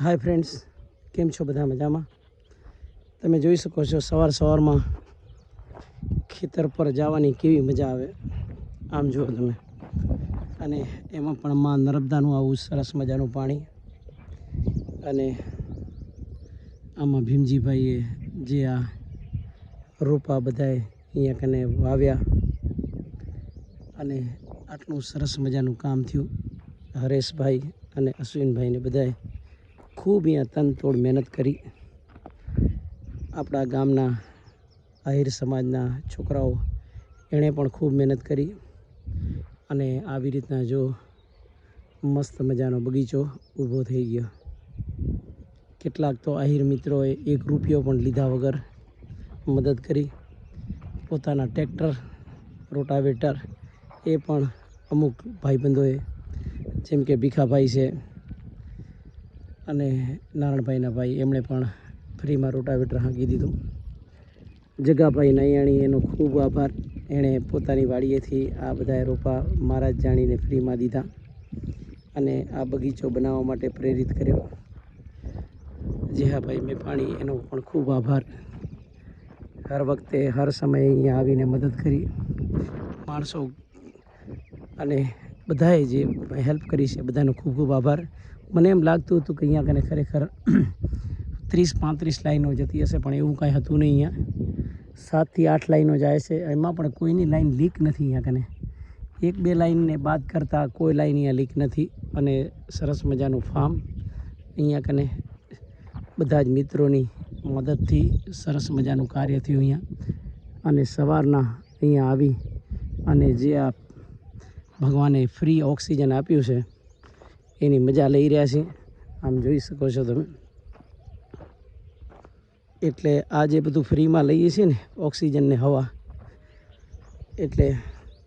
Hi friends, કેમ છો બધા મજામાં? તમે જોઈ શકો છો સવાર સવારમાં ખેતર પર જવાની કેવી મજા આવે. આમ જુઓ તમે. અને એમાં પણ માં નર્મદાનું આવું સરસ મજાનું પાણી અને આમાં ભીમજીભાઈએ જે આ રોપા બધાએ અહીંયા કને વાવ્યા અને આટલું સરસ મજાનું કામ થયું. હરેશભાઈ અને અશ્વિનભાઈને બધાએ ખૂબ અહીંયા તનતોડ મહેનત કરી. આપણા ગામના આહિર સમાજના છોકરાઓ એણે પણ ખૂબ મહેનત કરી. અને આવી રીતના જો મસ્ત મજાનો બગીચો ઊભો થઈ ગયો. કેટલાક તો આહિર મિત્રોએ એક રૂપિયો પણ લીધા વગર મદદ કરી. પોતાના ટ્રેક્ટર, રોટાવેટર એ પણ અમુક ભાઈબંધોએ, જેમ કે ભીખાભાઈ છે અને નારણભાઈના ભાઈ એમણે પણ ફ્રીમાં રોટાવેટર હાંકી દીધું. જગાભાઈ નૈયાણી એનો ખૂબ આભાર. એણે પોતાની વાડીએથી આ બધા રોપા મારા જાણીને ફ્રીમાં દીધા અને આ બગીચો બનાવવા માટે પ્રેરિત કર્યો. જેહાભાઈ મેપાણી એનો પણ ખૂબ આભાર. હર વખતે, હર સમયે અહીંયા આવીને મદદ કરી. માણસો અને બધાએ જે હેલ્પ કરી છે, બધાનો ખૂબ ખૂબ આભાર. મને એમ લાગતું હતું કે અહીંયા કને ખરેખર ત્રીસ પાંત્રીસ લાઈનો જતી હશે, પણ એવું કાંઈ હતું નહીં અહીંયા. સાતથી આઠ લાઈનો જાય છે, એમાં પણ કોઈની લાઈન લીક નથી અહીંયા કને. એક બે લાઈનને બાદ કરતાં કોઈ લાઈન અહીંયા લીક નથી, અને સરસ મજાનું ફાર્મ અહીંયા કને બધા જ મિત્રોની મદદથી સરસ મજાનું કાર્ય થયું અહીંયા. અને સવારના અહીંયા આવી, અને જે આ ભગવાને ફ્રી ઓક્સિજન આપ્યું છે. એની મજા લઈ રહ્યા છીએ. આમ જોઈ શકો છો તમે. એટલે આ જે બધું ફ્રીમાં લઈએ છીએ ને ઓક્સિજન ને હવા, એટલે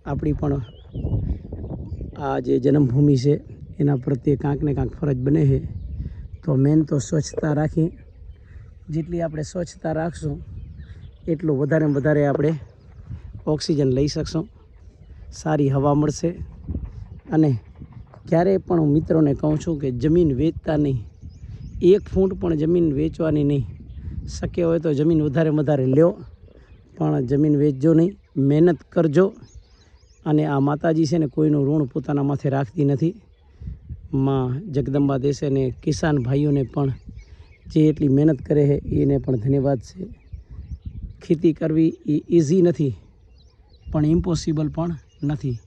આપણી પણ આ જે જન્મભૂમિ છે, એના પ્રત્યે કાંક ને કાંક ફરજ બને છે. તો મેન તો સ્વચ્છતા રાખી. જેટલી આપણે સ્વચ્છતા રાખશું, એટલું વધારે વધારે આપણે ઓક્સિજન લઈ શકશું. સારી હવા મળશે. અને ક્યારેય પણ હું મિત્રોને કહું છું કે જમીન વેચતા નહીં. એક ફૂટ પણ જમીન વેચવાની નહીં. શક્ય હોય તો જમીન વધારે વધારે લ્યો, પણ જમીન વેચજો નહીં. મહેનત કરજો. અને આ માતાજી છે ને કોઈનું ઋણ પોતાના માથે રાખતી નથી. માં જગદંબા દેશે ને કિસાન ભાઈઓને પણ જે એટલી મહેનત કરે છે, એને પણ ધન્યવાદ છે. ખેતી કરવી એ ઇઝી નથી, પણ ઇમ્પોસિબલ પણ નથી.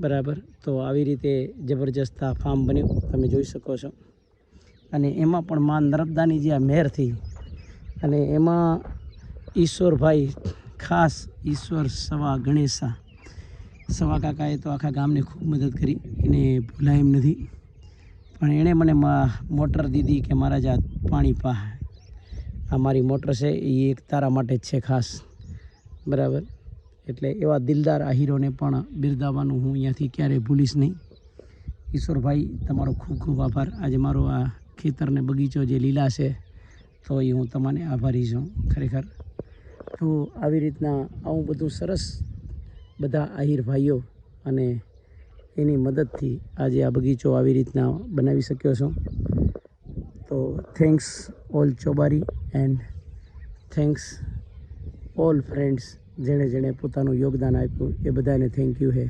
બરાબર? તો આવી રીતે જબરજસ્ત આ ફાર્મ બન્યું, તમે જોઈ શકો છો. અને એમાં પણ મા નર્મદાની જે આ મહેર થઈ, અને એમાં ઈશ્વરભાઈ, ખાસ ઈશ્વર સવા ગણેશા. સવા કાકાએ તો આખા ગામને ખૂબ મદદ કરી, એને ભૂલાય એમ નથી. પણ એણે મને મોટર દીધી કે મારા જા પાણી પા. આ મારી મોટર છે, એ એક તારા માટે જ છે ખાસ. બરાબર? એટલે એવા દિલદાર આહીરોને પણ બિરદાવવાનું હું અહીંયાથી ક્યારેય ભૂલીશ નહીં. ઈશ્વરભાઈ, તમારો ખૂબ ખૂબ આભાર. આજે મારો આ ખેતરને બગીચો જે લીલા છે, તો એ હું તમને આભારી છું ખરેખર. તો આવી રીતના આવું બધું સરસ બધા આહિર ભાઈઓ અને એની મદદથી આજે આ બગીચો આવી રીતના બનાવી શક્યો છું. તો thanks all Chobari and thanks all friends જેણે જેણે પોતાનું યોગદાન આપ્યું એ બધાને થેન્ક યુ હે.